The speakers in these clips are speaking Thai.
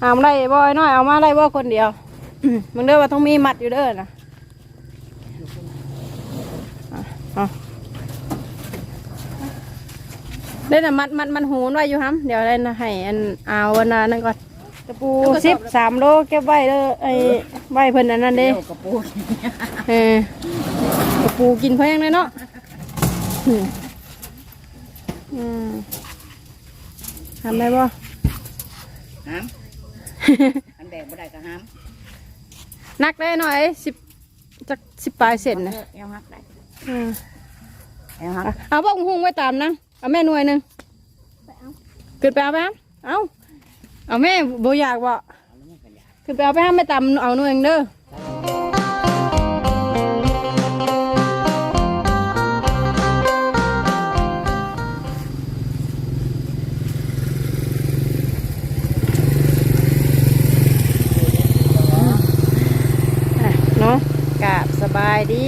เอามาได้บ่ไอ้น้อยเอามาได้บ่คนเดียวอืมมึงเด้อว่าต้องมีมัดอยู่เด้อนะอะเอาได้น่ะมัดมัดมันหูนไว้อยู่ฮัมเดี๋ยวได้นะให้อันเอาวันนั้นนั่นก่อนตะปูสิบสามโลเก็บไว้เด้อไอ้ไว้เพิ่นอันนั้นเด้เดี๋ยวกระปูนเออตะปูกินแพงเลยเนาะอืมอืมทำได้บ่ห้าม อันแดกบ่ได้ก็ห้ามนักได้หน่อยสิบจักสิบปลายเซนนะเอวหักได้อืมเอวหักอะเอาพวกหุงไว้ตามนะเอาแม่หน่วยหนึ่งขึ้นไปเอาไปครับเอาเอาแม่โบอยากบ่ขึ้นไปเอาไปห้ามไม่ตามเอาหน่วยหนึ่งเด้อายดี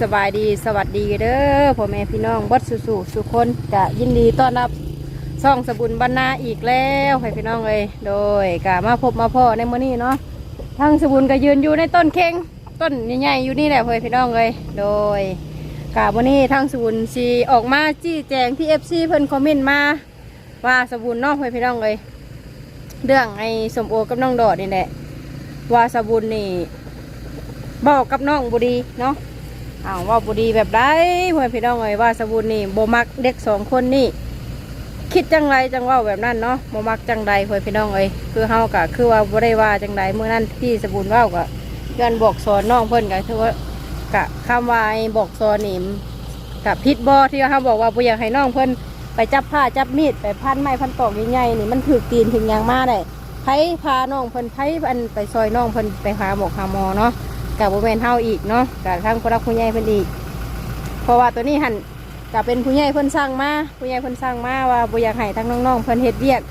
สบายดีสวัสดีเด้อพ่อแม่พี่น้องบัดสุสุสุคนกะยินดีต้อนรับซ่องสบุญบรรณาอีกแล้วให้พี่น้องเลยโดยกะมาพบมาพ่อในมื้อนี้เนาะทั้งสบุญก็ยืนอยู่ในต้นเข่งต้นใหญ่ๆอยู่นี่แหละเพื่อพี่น้องเลยโดยกะวันนี้ทั้งสบุญสีออกมาจี้แจงที่เอฟซีเพิ่นคอมเมนต์มาว่าสบุญเนาะเพื่อพี่น้องเลยเรื่องไอ้สมโอกับน้องดอดนี่แหละว่าสบุญนี่ บอกกับน้องบุรีเนาะอ้าวว่าบุรีแบบไรเพื่อนพี่น้องเอ้ยว่าสบุญนี่โบมักเด็กสองคนนี่คิดจังไรจังเว่าแบบนั้นเนาะโบมักจังใดเพื่อนพี่น้องเอ้ยคือเฮากะคือว่าบ่ได้ว่าจังใดเมื่อนั้นที่สบุญเว้ากะเกินบอกสอนน้องเพิ่นกะคือว่ากะคำว่าไอ้บอกสอนนี่กะพิษบอที่เขาบอกว่าบ่อยากให้น้องเพิ่นไปจับผ้าจับมีดไปพันไม้พันตอกใหญ่ๆนี่มันถือตีนถึงยางมาได้ไผพาน้องเพิ่นไผอันไปซอยน้องเพิ่นไปหาหมกหาหมอเนาะ กับโบแมนเฮาอีกเนาะกับทางผู้รักผู้ใหญ่เพิ่นอีก เพราะว่าตัวนี้หันกับเป็นผู้ใหญ่เพิ่นสร้างมาผู้ใหญ่เพิ่นสร้างมาว่าบ่อยากให้ทั้งน้องๆเพิ่นเฮ็ดเวียก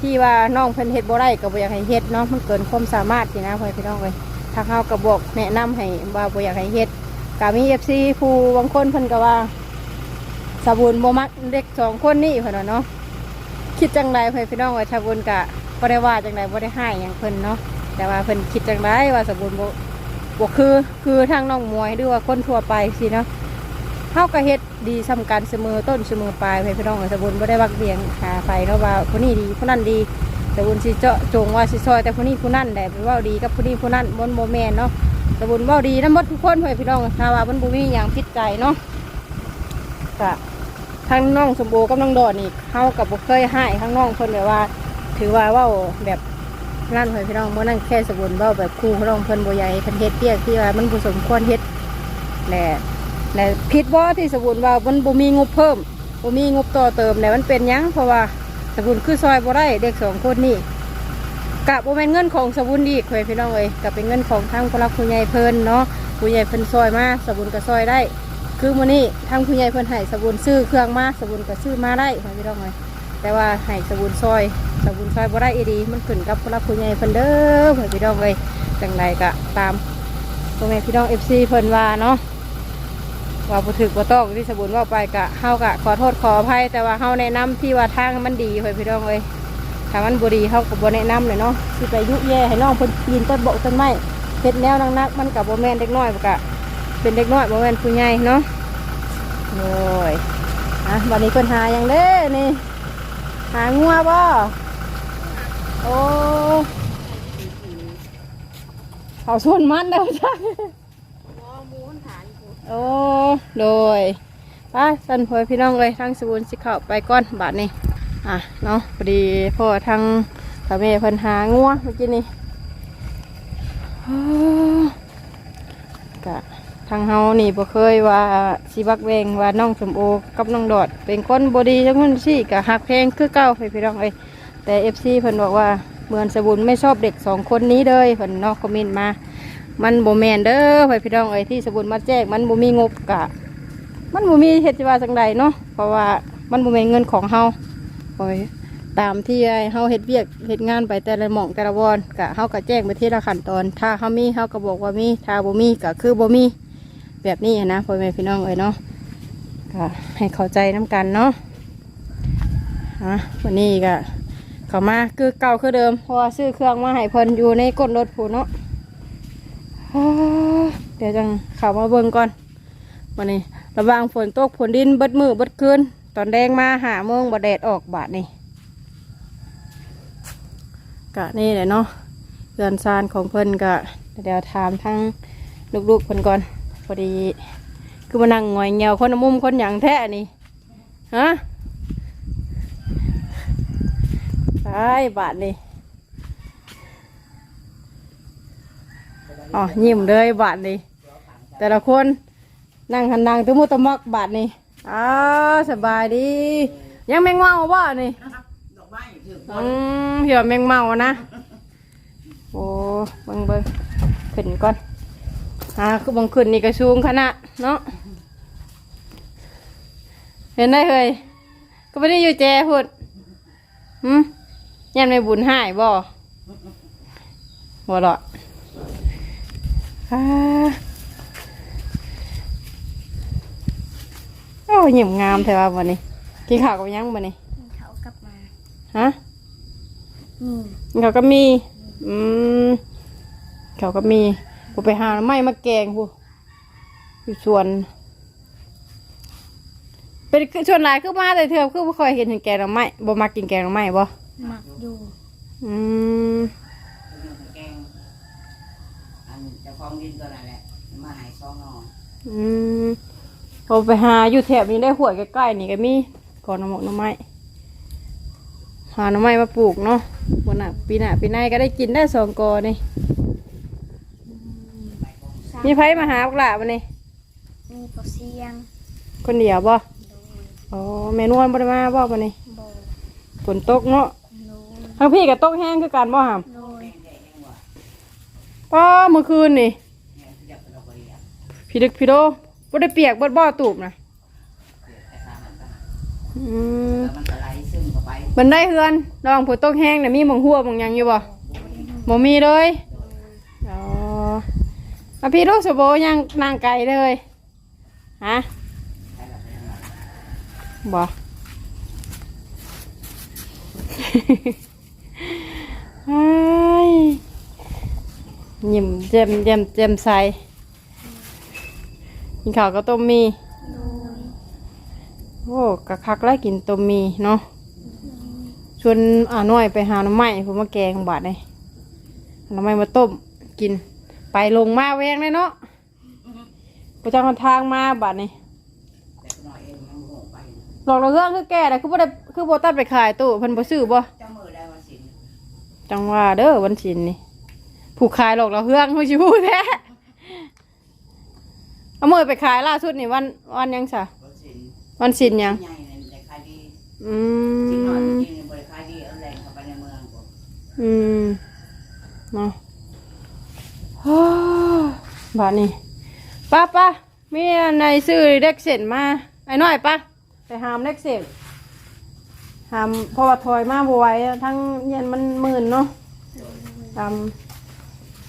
ที่ว่าน้องเพิ่นเฮ็ดบ่ได้ก็บ่อยากให้เฮ็ดเนาะมันเกินความสามารถสินะพ่อพี่น้องเอ้ยทางเฮาก็บอกแนะนำให้ว่าบ่อยากให้เฮ็ดก็มี FC ผู้บางคนเพิ่นก็ว่าสบุญบ่มักเด็กสองคนนี่เพิ่นว่าเนาะคิดจังไดพ่อพี่น้องว่าสบุญก็บ่ได้ว่าจังไดบ่ได้ให้หยังเพิ่นเนาะแต่ว่าเพิ่นคิดจังไดว่าสบุญบ่ บวกคือคือทางน้องมวยหรือว่าคนทั่วไปสิเนาะเท่ากับเฮ็ดดีสำคัญเสมอต้นเสมอปลายให้พี่น้องสบุญบ่ได้วักเบียงหาไปเนาะว่าผู้นี้ดีผู้นั้นดีสบุญสิเจาะจงว่าสิซอยแต่ผู้นี้ผู้นั้นแหละไปเว่าดีกับผู้นี้ผู้นั้นบนโมแมนเนาะสบุญว่าดีทั้งหมดทุกคนให้พี่น้องถ้าว่ามันบ่มีอย่างผิดใจเนาะก็ทั้งน้องสมบูกับน้องดอนนี่เฮากับบ่เคยให้ทั้งน้องเพิ่นแบบว่า ถือว่าว้าแบบ นั่นเพื่อนพี่น้องเมื่อนั่นแค่สบุญเบ้าแบบครูพี่น้องเพิ่นบ่ใหญ่เพิ่นเฮ็ดเปียกที่ว่ามันบ่สมควรเฮ็ดแหละแหละผิดบ่ที่สบุญว่ามันบ่มีงบเพิ่มบ่มีงบต่อเติมแหละมันเป็นหยังเพราะว่าสบุญคือซอยบ่ได้เด็กสองคนนี่กะบ่แม่นเงินของสบุญอีกเพื่อนพี่น้องเอ้ยกะเป็นเงินของทางผู้รักผู้ใหญ่เพิ่นเนาะผู้ใหญ่เพิ่นซอยมาสบุญก็ซอยได้ คือมื้อนี้ทางผู้ใหญ่เพิ่นให้สบุญซื้อเครื่องมาสบุญก็ซื้อมาได้เพื่อนพี่น้องเอ้ย แต่ว่าให้สบุนซอยสบุนซอยบ่ได้อีดี มันขึ้นกับผู้รับผู้ใหญ่เพิ่นเด้อเพื่อนพี่น้องเลยจังใดก็ตามพ่อแม่พี่น้องเอฟซีเพิ่นว่าเนาะว่าบ่ถึกบ่ต้องที่สบุนว่าไปกะเฮากะขอโทษขออภัยแต่ว่าเฮาแนะนำที่ว่าทางมันดีเพื่อนพี่น้องเลยถ้ามันบ่ดีเฮาก็บ่แนะนำเลยเนาะสิไปยุแย่ให้น้องเพิ่นปีนต้นโบกต้นไม้เฮ็ดแนวนักๆมันก็บ่แม่นเด็กน้อยมันก็เป็นเด็กน้อยบ่แม่นผู้ใหญ่เนาะโอ้ยอะวันนี้เพิ่นหายังเด้นี่ หางัวบ่โอ้เขาส่วนมันเด้อจ้ะโอ้โดยไปสันพอยพี่น้องเลยทางสบุนสิเข้าไปก่อนบาทนี้อะเนาะพอดีพ่อทางสามีเพิ่นหางัวเมื่อกี้นี่โอ้กะ ทางเฮานี่บ่เคยว่าสิบักเวงว่าน้องสมโอกับน้องดอด เป็นคนบดีจังคนสิกะหักเพงคือเก่าไปพี่น้องเอ้ยแต่เอฟซีเพิ่นบอกว่าเหมือนสบุญไม่ชอบเด็กสองคนนี้เลยเพิ่นนอกคอมเมนต์มา มันบ่แมนเด้อไปพี่น้องเอ้ยที่สบุญมาแจ้งมันบ่มีงบกะ มันบ่มีเฮ็ดว่าจังใดเนาะเพราะว่ามันบ่แม่นเงินของเฮาโอ้ยตามที่ไอ้เฮาเฮ็ดเวียกเฮ็ดงานไปแต่ละหม่องแต่ละวอนกะเฮาก็แจ้งไปที่ละขั้นตอน ถ้าเฮามีเฮาก็บอกว่ามีถ้าบ่มีก็คือบ่มี แบบนี้นะพ่อแม่พี่น้องเอ้ยเนาะก็ให้เข้าใจน้ำกันเนาะอะวันนี้ก็เข้ามาคือเก่าคือเดิมเพราะว่าซื้อเครื่องมาให้เพิ่นอยู่ในก้นรถผูเนาะเดี๋ยวจังเข้ามาเบิ่งก่อนวันนี้ ระวังฝนตกฝนดินเบิดมือเบิดคืนตอนแดงมาหาโมงบ่แดดออกบาดนี่กะนี่แหละเนาะเรือนซานของเพิ่นกะเดี๋ยวถามทั้งลูกๆเพิ่นก่อน อดี คือมานั่งงอยเงียวคนมุมคนหยังแท้นี่ฮะตายบาดนี่อ๋อยิ้มเลยบาดนี่แต่ละคนนั่งหันดังตุ้มุตะมักบาดนี่อ้าสบายดี ยังแมงเมาบ่นี่ดอไม้อยู่ถึงอืมเหี่ยวแมงเมานะโอ้เบิ่งเบิ่งขึ้นก่อน อ่าคือบังขึ้นนี่ก็สูงขนาดเนาะเห็นได้เลยก็ไม่ได้อยู่แจพุดหืมยันไม่บุญหายบ่บ่หรอกอ่าโอ้ยยิ้มงามแต่ว่าวันนี้กินข้าวกับยังวันนี้เขากลับมาฮะอืมกินข้าวก็มี อืมข้าวก็มี ผมไปหาหน่อไม้มาแกงพูอยู่สวน เป็นคือชวนหลายคือมาแต่เธอคือบ่ค่อยเห็นเห็นแกงหน่อไม้บ่มากินแกงหน่อไม้บ่หมักอยู่อืมแกงอันเจะคลองดินตัวนั่นแหละมาใหายซองนออืมพอไปหาอยู่แถบนี้ได้หวยใกล้ๆนี่ก็มีก่อนหน่อหมกหน่อไม้หาหน่อไม้มาปลูกเนาะวันน่ะปีหน้าปีหน้าก็ได้กินได้สองกอนี่ มีไผมาหาพวกหล่ะวันนี้มีปอเสียงคนเดียวบ่โดยอ๋อแม่นวลบ่ได้มาบ่วันนี้โบฝนตกเนาะโดยทั้งพี่ก็ตกแห้งคือกันบ่หามโดยป้าเมื่อคืนนี่เนี่ยอยากเป็นดอกกระเดียพี่ดึกพี่โดบ่ได้เปียกเบิดบ่อตูบนะแต่ตามมันก็อืมแล้วมันก็ไหลซึมเข้าไปมันได้เฮือนระวังฝนตกแห้งน่ะมีหมองหัวหมองหยังอยู่บ่บ่มีเลยอ๋อ อะพี่ลูกสโบยังนางไก่เลยฮะใช่หรอกไอ้ยยิ้มเจมเจมเจมใสกินข้าวก็ต้มมีโดยโอ้กะคักแล้วกินต้มมีเนาะชวนอ่าน้อยไปหาหน่อไม้ผมมาแกงบาดเลยหน่อไม้มาต้มกิน ไปลงมาแวงเลยเนาะประจังทางมาบาดนี่แต่ก็น้อยเองมันโง่ไปหลอกเราเรื่องคือแก่แต่คือบ่ได้คือบ่ตัดไปขายตู้เพิ่นบ่ซื้อบ่เจ้ามือได้วันสินจังว่าเด้อวันศิลนี่ผู้ขายหลอกเราเฮืองผู้ชิพูดแท้เอามือไปขายล่าสุดนี่วันวันหยังซะวันสินวันศิลยังใหญ่เลยในขายดีอืจริงหน่อยมจริงๆบริขายดีเอาแรงเข้าไปในเมืองผมอืมเนาะฮ่า บาดนี้ป้าป้ามีในซื้อเด็กเสร็จมาไอ้น้อยป้าไปหามเด็กเสร็จหามเพราะว่าถอยมาบวอะทั้งเย็นมันหมื่นเนาะตาม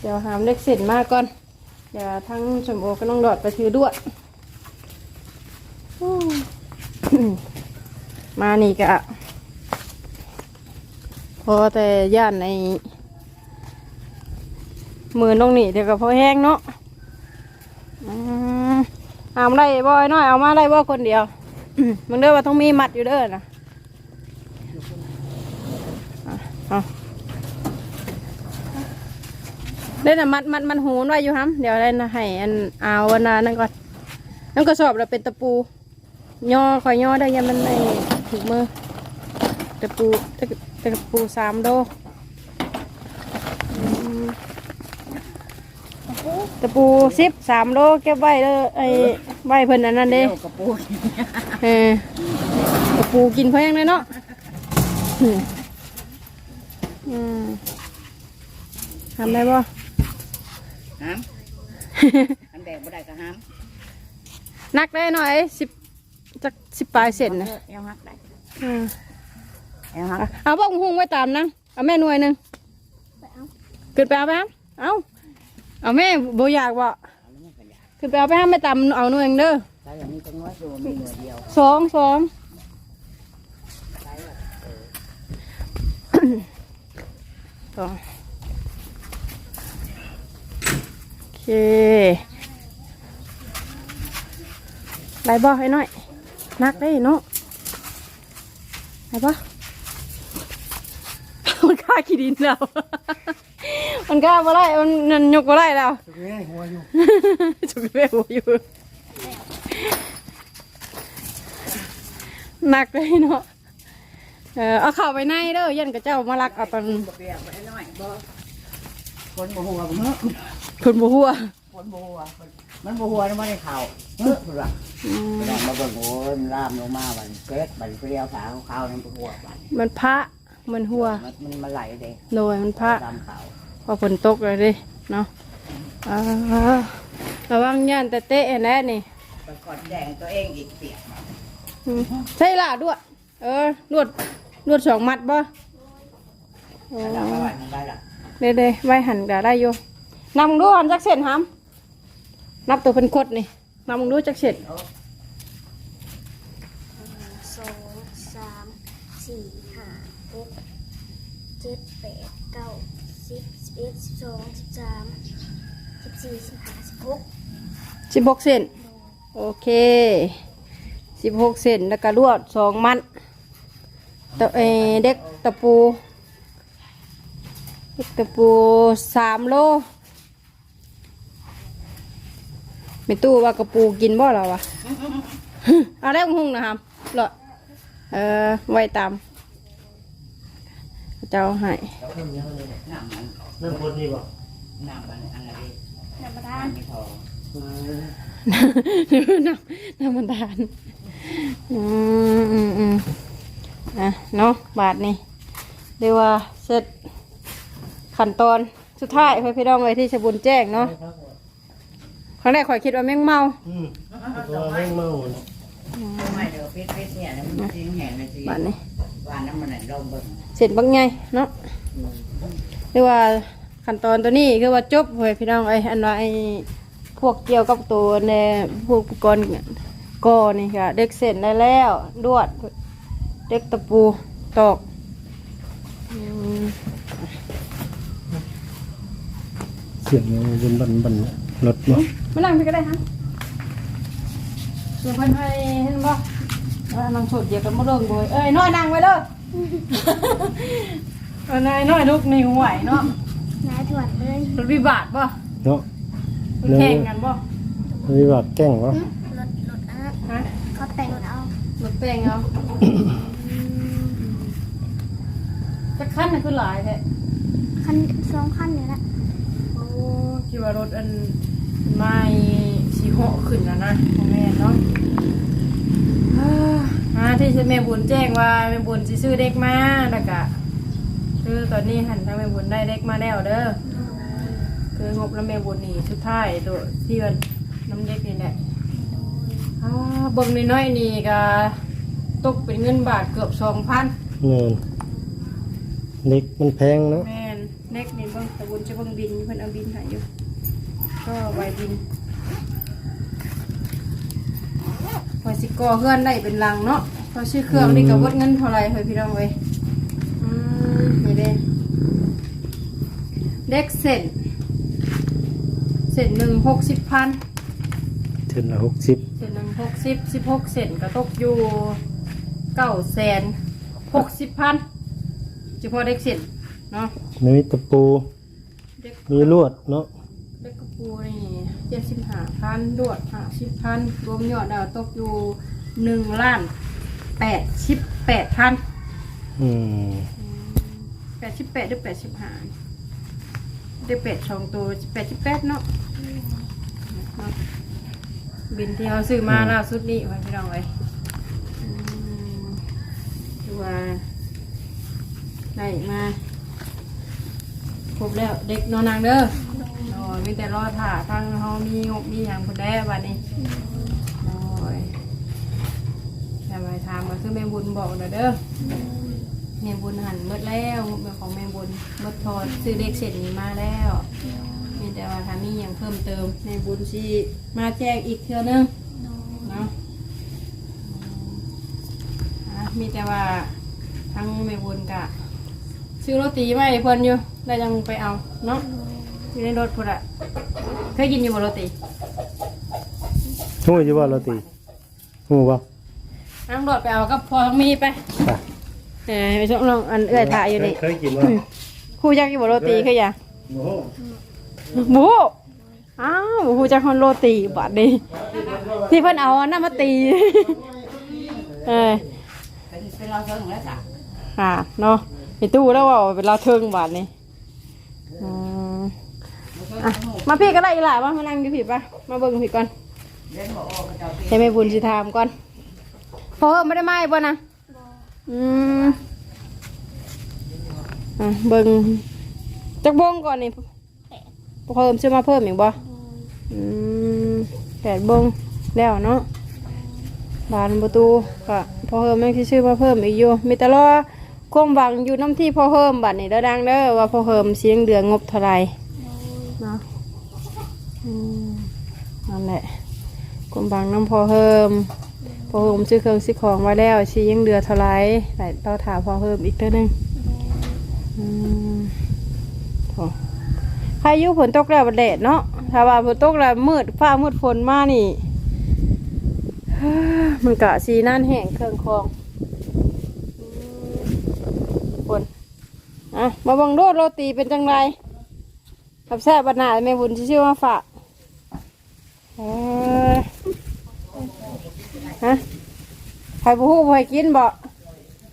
เดี๋ยวหามเด็กเสร็จมาก่อนเดี๋ยวทั้งสมโอก็ต้องดอดไปถือด้วยมานี่กะพอแต่ย่านใน มือน้องนี่เดี๋ยวก็พอแห้งเนาะเอาได้บ่อยน้อยเอามาได้บ่คนเดียวมึงเด้อว่าต้องมีมัดอยู่เด้อนะอะเอาเล่นน่ะมัดมัดมันหูนไว้อยู่ฮัมเดี๋ยวได้นะให้อันเอาอันนั้นก่อนนั่นก็สอบเราเป็นตะปูย่อคอยย่อได้ยังมันในถูกมือตะปูตะตะปูสามโลอืม ตะปูสิบสามโลเก็บไว้เลยไอ้ไว้เพิ่นอันนั้นเด้เดี๋ยวกระปูเออตะปูกินแพงเลยเนาะอืมอืมทำได้บ่ห้ามอันแดกบ่ได้ก็ห้ามนักได้หน่อยสิบจักสิบปลายเซนนะเอวหักได้อืมเอวหักอะเอาบอกหุงไว้ตามนะเอาแม่หน่วยหนึ่งไปเอาขึ้นไปเอาไปครับเอา เอาแม่โบอยากบ่อันนี้ก็อไปเอาไปห้ามไม่ตำเอาหน่วยหนึ่งเด้อใช้อย่างนี้จังน้อยตัวมีหน่วยเดียวสองสองใช้แบบองโอเคไรบ่ให้หน่อยนักได้เนาะไรบ่มันกล้าขี้ดินแล้ว มันกล้าบ่ได้มันนันยกบ่ได้แล้วเฮ้ยหัวอยู่จุกเวหัวอยู่หนักเลยเนาะเออเอาเข่าไปในเด้อยันกับเจ้ามาลักเอาตอนบ่เปียกบ่ได้น้อยบ่คนบ่หัวบ่เนาะคนบัวคนบ่หัวคนมันบ่หัวมันบ่ได้เข่าเฮ้อพุ่นว่ะอืมแสดงมาเบิ่งโอ้ยมันลามลงมาบัดเก๊กบัดเปรี้ยวขาขาวๆนั่นบ่หัวบัดมันพระมันหัวมันมันมาไหลเด้โดยมันพระตามขาว พอฝนตกเลยดิเนาะอ่าระวังย่านแต่เตะแน่นี่ไปกอดแดงตัวเองอีกเปียกอืมใช่ล่ะด้วย เออลวดลวดสองมัดบ่อ๋อแล้วก็ว่ามันได้ล่ะเด้เด้ไว้หันก็ได้อยู่นำมึงดูหันจักเส้นหามนับตัวเป็นคดนี่นำมึงดูจักเส้นสองสามสี่ห้าหกเจ็ดแปดเก้าสิบสิบเอ็ดสิบสองสิบสามสิบสี่สิบห้าสิบหกสิบหกเส้นโอเคสิบหกเส้นแล้วก็ลวดสองมัดตะเอเด็กตะปูเด็กตะปูสามโลไม่ตู้ว่ากระปูกินบ่เหรอวะเอาได้หุ้งนะครับหรอเออไว้ตาม เจ้าให้น้ำมันนั่นคนนี่บ่น้ำมันอันนั้นน้ำประน้ทานำไม่พอน้ำน้ำมันดานอืมอืมอืมอะเนาะบาทนี่เรียกว่าเสร็จขั้นตอนสุดท้ายเพื่อนพี่น้องเลยที่ชบุญแจ้งเนาะครั้งแรกข่อยคิดว่าแม่งเมาอืมตัวแม่งเมาเนาะไม่เดี๋ยวฟิตฟิตเนี่ยนะมันจริงแห่งนะสิบาทนี่ว่าน้ำมันไหนลมเบิ่งเส ร็จบางไงเนาะเรียกว่าขั้นตอนตัวนี้คือว่าจบเพื่อนพี่น้องไอ้ยอันว่าไอ้พวกเกี่ยวกับตัวในพวกอุปกรณ์ก่อนี่ค่ะ เด็กเสร็จได้แล้ว ดวด เด็กตะปูตอกอืมเสียงบนบันบันรถเนาะไม่นั่งพี่ก็ได้ฮะเดี๋ยวเพิ่นให้เห็นบ่ว่านั่งสดเดียวกันบ่เริ่มบ่เอ้ยน้อยนั่งไว้เด้อ เออนายน้อยลูกนี่ไหวเนาะนายถวดเลยรถวิบากบ่เนาะรถแข่งกันบ่มีบาดแกล้งวะรถรถอะฮะเขาแต่งรถเอารถแป้งเอาจะคันน่ะคือหลายแท้คันสองคันนี่แหละโอ้คิดว่ารถอันไม้สีเหาะขึ้นแล้วนะของแม่เนาะอ่าที่ แม่บุญแจ้งว่าแม่บุญสิซื้อเด็กมาแล้วก็คือตอนนี้หันทางแม่บุญได้เด็กมาแล้วเด้อคืองบแล้วแม่บุญนี่สุดท้ายตัวที่มันน้ำเด็กนี่แหละอ่าเบิ่งน้อยๆนี่ก็ตกเป็นเงินบาทเกือบสองพันเงินเล็กมันแพงเนาะแม่นเด็กนี่เบิ่งแต่บุญจะเบิ่งบินเพิ่นเอาบินให้อยู่ก็ไว้บินพอสิก่อเพื่อนได้เป็นลังเนาะ พอซื้อเครื่องนี่ก็วดเงินเท่าไหรเฮ้ยพี่น้องเว้ยอืมนี่เด้เด็กเสร็จเสร็จหนึ่งหกสิบพันถึงละหกสิบเสร็จหนึ่งหกสิบสิบหกเซนก็ตกอยู่เก้าแสนหกสิบพันเฉพาะเด็กเสร็จเนาะมีตะปู เด็กมีลวดเนาะเด็กกระปูนี่เจ็ดสิบห้าพันดวดห้าสิบพันรวมยอดดาวตกอยู่หนึ่งล้าน แปดสิบแปดพันอืมแปดสิบแปดหรือแปดสิบห้าได้แปดสองตัวแปดสิบแปดเนาะบินที่เขาซื้อมาล่าสุดนี้ไว้พี่น้องไว้อืมดูว่าได้มาครบแล้วเด็กนอนนางเด้อโอ้ยมีแต่รอถ่าทางเขามีงบมีอย่างคนแด้บัดนี้โอ้ย แต่ไปถามมาคือแม่บุญบอกหน่อยเด้อแม่บุญหันหมดแล้วงบเป็นของแม่บุญหมดทอนซื้อเด็กเสร็จนี้มาแล้วมีแต่ว่าถ้ามีอย่างเพิ่มเติมในบุญชีมาแจ้งอีกเทื่อนึงเนาะอะมีแต่ว่าทั้งในบุญกะซื้อโรตีมาให้เพิ่นอยู่แล้วยังไปเอาเนาะอยู่ในรถพุ่นอะเคยกินอยู่บ่โรตีฮู้อยู่บ่โรตีฮู้บ่ นั่งรถไปเอากับพอทั้งมีไปไปเออไปส่งน้องอันเอื้อยถ่ายอยู่นี่เคยกินบ่ครูจักอยู่บ่โรตีเคยยังโอ้โหหมูอ้าวหมูจักฮอนโรตีบัดนี้ที่เพิ่นเอาอันนั้นมาตี เออเป็นเป็นเราเชิงแล้วจ้ะอ่าเนาะไปตู้แล้วว่าเป็นเราเทิงบัดนี้อืมอะมาพี่ก็ได้อีหล่ะมามานั่งอยู่พี่ปะมาเบิ่งพี่ก่อนเล่นบอกโอ้ก็จะเป็นให้แม่บุญสิถามก่อน พอไม่ได้มาอีกบ่นะอืมอะเบิ่งจักบงก่อนนี่เพิ่มซื้อมาเพิ่มอีกบ่อืมแปดบงแล้วเนาะบานประตูก็พอเพิ่มแม่งที่ชื่อมาเพิ่มอีกอยู่มีแต่รอความหวังอยู่น้ำที่พอเพิ่มบัดนี้เด้อดังเด้อว่าพอเพิ่มเสียงเดืองงบเท่าไหรเนาะอืมนั่นแหละความหวังน้ำพอเพิ่ม พอเพิ่มซื้อเครื่องซื้อของไว้แล้วเสียังเดือเท่าไรแต่เราถามพอเพิ่มอีกเท่านึงอืมโอ้พายุฝนตกแล้วบัดแดดเนาะถ้าว่าฝนตกแล้วมืดฟ้ามืดฝนมานี่ มันกะสีนั่นแห้งเครื่องคองฝนอะมาบังโดดโรตีเป็นจังไรกับแซ่บบัดหนาแม่บุญชื่อมาฝากเอ้ย ฮะใครบุหูใครกินบ่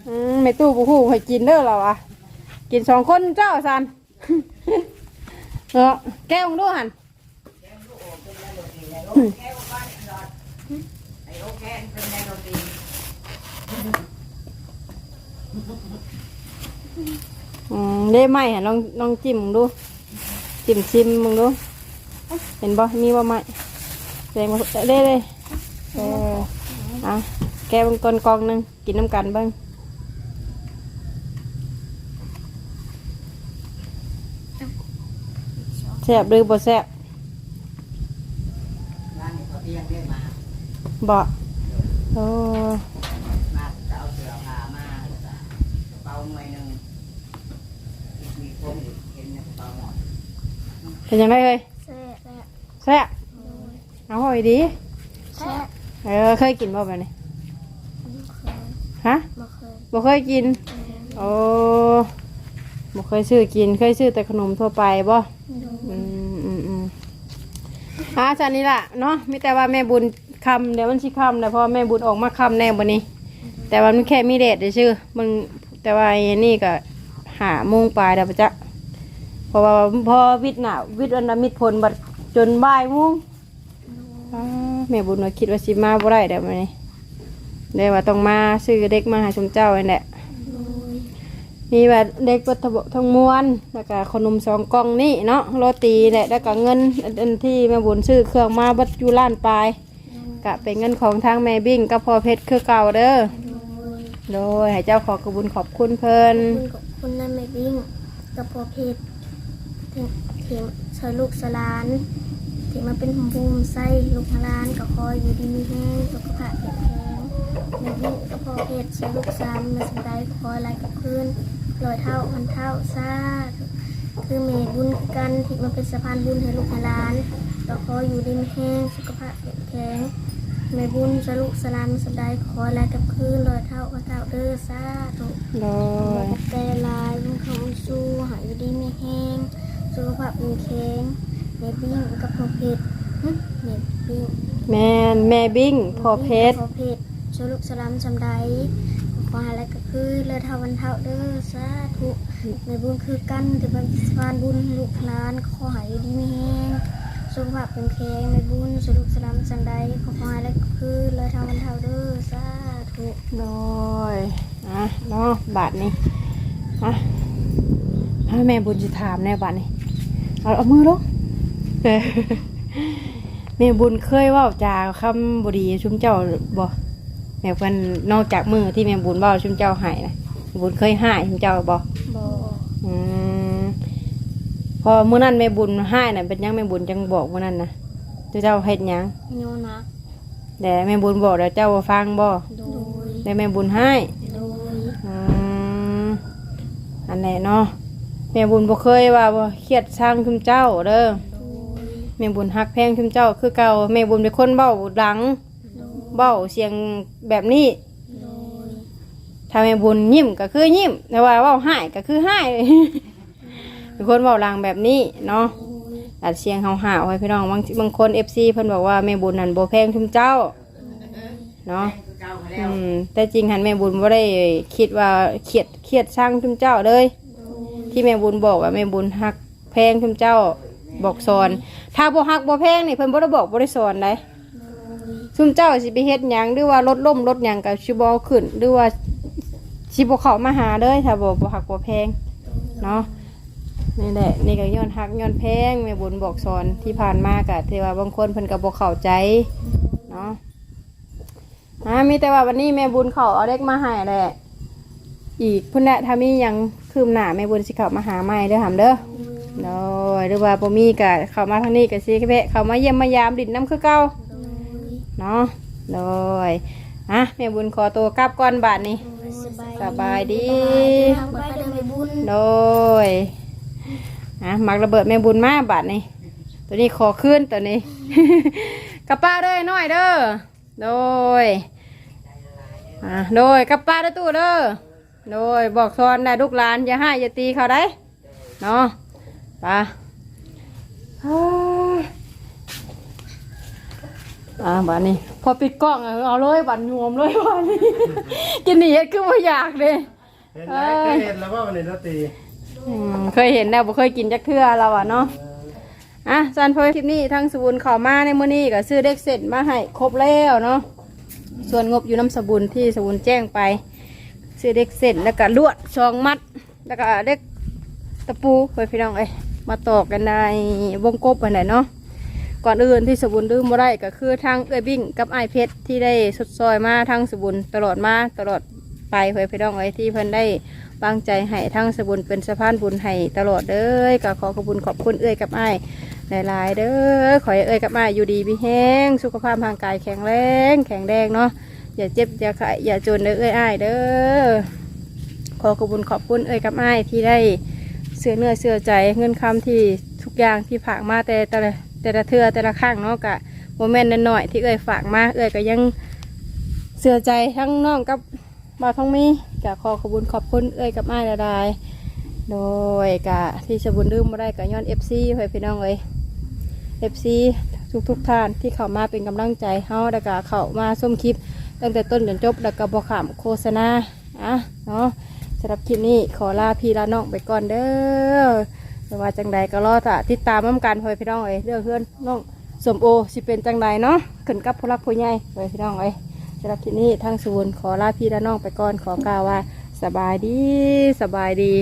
อืมไม่ตู้บุหูใครกินเด้อเราอะกินสองคนเจ้าสันเออแก้วมึงดูหันอ้โอเคเป็นในโรตีอืมได้ไหมหันลองลองจิ้มมึงดู จิ้มชิมมึงดู เห็นบ่มีบ่ไหมแดงมาเด้เลยเออ อ่ะแก้วมึงต้นกองหนึงกินน้ำกันเบ้างแซ่บหรือบ่แซ่บ ร้านนี้เขาเตียงได้มา บ่โอ้ มาจะเอาเสือผ้ามาแล้วก็กระเป๋าหน่วยหนึ่งมีพวงอยู่เห็นในกระเป๋าหมด เป็นยังไงเอ้ย แซ่บแซ่บ แซ่บเอาหอยดี แซ่บ เออเคยกินบ่แบบนี้ไม่เคยฮะไม่เคยบ่เคยกินโอ้บ่เคยซื้อกินเคยซื้อแต่ขนมทั่วไปบ่ดูอืมอืมอืมอ่าจานนี้ล่ะเนาะมีแต่ว่าแม่บุญคำเดี๋ยวมันสิคำแต่เพราะว่าแม่บุญออกมาคำแน่บ่นี้ แต่ว่ามันแค่มีเดทชื่อๆมึงแต่ว่าไอ้นี่ก็หาโมงปลายเดี๋ยวปะจ๊ะเพราะว่าพอวิทย์หนาวิทย์วันนั้นมิดผลบัดจนบ่ายโมงอ้า แม่บุญว่าคิดว่าสิมาบ่ได้เดี๋ยวมื้อนี้เดี๋ยวว่าต้องมาซื้อเด็กมาให้ชมเจ้าอันแหละมีแบบเด็กวัตถุทั้งมวลแล้วก็ขนมสองกล่องนี่เนาะโรตีแหละแล้วก็เงินอันอันที่แม่บุญซื้อเครื่องมาบัดอยู่ล้านปลายกะเป็นเงินของทางแม่บิ้งกับพ่อเพชรคือเก่าเด้อโดยให้เจ้าขอกระบุญขอบคุณเพิ่นคุณกับคุณนั่นไม่วิ่งกับพอเพชรถึงถึงชอยลูกสลาน ถึงมาเป็นภูมิไส้ลูกหลานก็คอยอยู่ดีมีแห้งสุขภาพแข็งแรงไม่วิ่งกับพอเพชรชอลูกสามมาสบายคอยลายกับคืนลอยเท่าพันเท่าซาคือเมบุญกันที่มาเป็นสะพานบุญให้ลูกหลานก็คอยอยู่ดีมีแห้งสุขภาพแข็งแรงแม่บุญสลุกสลานสบายคอยลายกับคืนลอยเท่าพันเท่าเด้อซาธุโดยแต่ลายมันของสู้หายดีไม่แห้งสุขภาพเป็นแข็ง เม็ดบิ้งกับพอเพชรหึเม็ดบิ้งแม่นแม่บิ้งพ่อเพชรพอเพชรช่วยลูกสลัมสำใดขออะไรก็คือเลือดเท่าวันเท่าเด้อสาธุในบุญคือกันแต่เป็นสะพานบุญลูกหลานขอหายดีไม่แห้งสุขภาพเป็นแข็งในบุญช่วยลูกสลัมสำใดขออะไรก็คือเลือดเท่าวันเท่าเด้อสาธุโดยอะเนาะบาทนี้อะอะแม่บุญจะถามแน่บาทนี้เอาเอามือลงเออ แม่บุญเคยเว่าจาคำบดีชุมเจ้าบ่แม่เพิ่นนอกจากมือที่แม่บุญเว่าชุมเจ้าใหายนะแม่บุญเคยใหายชุมเจ้าบ่บออืมพอมื้อนั้นแม่บุญให้น่ะเป็นหยังแม่บุญจังบอกมื้อนั้นนะเจ้าเฮ็ดหยังโยนักแต่แม่บุญบอกแล้วเจ้าบ่ฟังบ่โดยแต่แม่บุญให้โดยอืมอันไหนเนาะแม่บุญบ่เคยว่าบ่เครียดสร้างชุมเจ้าเด้อโดย แม่บุญฮักแพงชุมเจ้าคือเก่าแม่บุญเป็นคนเบ้าดังโดยเบ้าเสียงแบบนี้ โดยถ้าแม่บุญยิ้มก็คือยิ้มแต่ว่าเว้าหายก็คือหาย เป็นคนเว้าดังแบบนี้เนาะโดยอัดเสียงเห่าๆไว้พี่น้องบางบางคน FC เพิ่นบอกว่าแม่บุญนั่นบ่แพงชุมเจ้าเนาะคือเก่ามาอืแล้วมแต่จริงหันแม่บุญบ่ได้คิดว่าเครียดเครียดสร้างชุมเจ้าเลยโดยที่แม่บุญบอกว่าแม่บุญฮักแพงชุมเจ้าบอกสอน ถ้าบ่ฮักบ่แพงนี่เพิ่นบ่ได้บอกบ่ได้สอนได้ซุมเจ้าสิไปเฮ็ดหยังหรือว่ารถล่มรถหยังก็สิบ่เอขึ้น หรือว่าสิบ่เข้ามาหาเลยถ้าบ่บ่ฮักบ่แพงเนาะนี่แหละนี่ก็ย้อนฮักย้อนแพงแม่บุญบอกสอนที่ผ่านมาก็ที่ว่าบางคนเพิ่นก็บ่เข้าใจเนาะอ่ามีแต่ว่าวันนี้แม่บุญเขาเอาเด็กมาให้แหละอีกพุ่นแหละถ้ามียังคืมหน้าแม่บุญสิเข้ามาหาใหม่เด้อหำเด้อ โดยหรือว่าบ่มีก็เข้ามาทางนี้ก็สิแวะเข้ามาเยี่ยมมายามดินน้ำคือเก่าโดยเนาะโดยอะแม่บุญขอตัวกลับก่อนบาทนี้ สบายดีทางบ้านเดินไปบุญโดยอะมักระเบิดแม่บุญมาบาทนี้ ตัวนี้ขอขึ้นตัวนี้กลับป้าเด้อน้อยเด้อโดยอะโดยกลับป้าเด้อตู้เด้อโดยบอกสอนนะลูกหลานอย่าให้อย่าตีเขาได้เนาะไป้าอ่าบานนี้ พอปิดกล้องอะเอาเลยบันยวมเลยบานนี้ กินนี่เฮ็ดคือไม่อยากเลยเห็นไหมเคยเห็นแล้วว่าวันนี้เราตีอืมเคยเห็นแล้วบ่เคยกินจักเทื่อเราอะเนาะอะซันเพอคลิปนี้ทั้งสบุนเข่ามาในมื้อนี้ก็ซื้อเด็กเสร็จมาให้ครบแล้วเนาะส่วนงบอยู่น้ำสบุนที่สบุนแจ้งไปซื้อเด็กเสร็จแล้วก็ลวดสองมัด แล้วก็เด็กตะปูไปพี่น้องเอ้ย มาตอกกันในวงกบกันไหนเนาะก่อนอื่นที่สบุนลืมบ่ได้ก็คือทางเอ้ยบิ่งกับไอเพชรที่ได้สุดซอยมาทางสบุนตลอดมาตลอดไปเพื่อพี่น้องเอ้ที่เพิ่นได้วางใจให้ทั้งสบุนเป็นสะพานบุญให้ตลอดเด้อก็ขอขอบคุณขอบคุณเอ้ยกับไอ้หลาย ๆ เด้อขอให้เอ้ยกับไอ้อยู่ดีมีแห้งสุขภาพทางกายแข็งแรงแข็งแรงเนาะอย่าเจ็บอย่าไข้อย่าจนเด้อเอ้ยอ้ายเด้อขอขอบคุณขอบคุณเอ้ยกับไอ้ที่ได้ เสื้อเนื้อเสื้อใจเงินคำที่ทุกอย่างที่ฝากมาแต่แต่ละแต่ละเทือแต่ละข้างเนาะกะโมเมนต์น้อยๆที่เอ่ยฝากมาเอ่ยก็ยังเสื้อใจทั้งน้องกับบ่าวทองมีกะขอขอบคุญขอบคุณเอ่ยกับอ้ายละดายโดยกะที่สบุญลืมมาได้กะย้อนเอฟซีเพื่อนพี่น้องเอ้ยเอฟซีทุกทุกๆท่านที่เข้ามาเป็นกำลังใจเฮาแล้วก็เข้ามาส้มคลิป ตั้งแต่ต้นจนจบแล้วก็บอกขามโฆษณาอะเนาะ สำหรับคลิปนี้ขอลาพี่ลาน้องไปก่อนเด้อไม่ว่าจังใดก็รอดอะติดตามน้ำกันพ่อยพี่น้องเอ้ยเรื่องเพื่อนน้องสมโอสิเป็นจังใดเนาะขึ้นกับผู้รักผู้ใหญ่เพื่อพี่น้องเอ้ยสำหรับคลิปนี้ทั้งศูนย์ขอลาพี่ลาน้องไปก่อนขอกล่าวว่าสบายดีสบายดี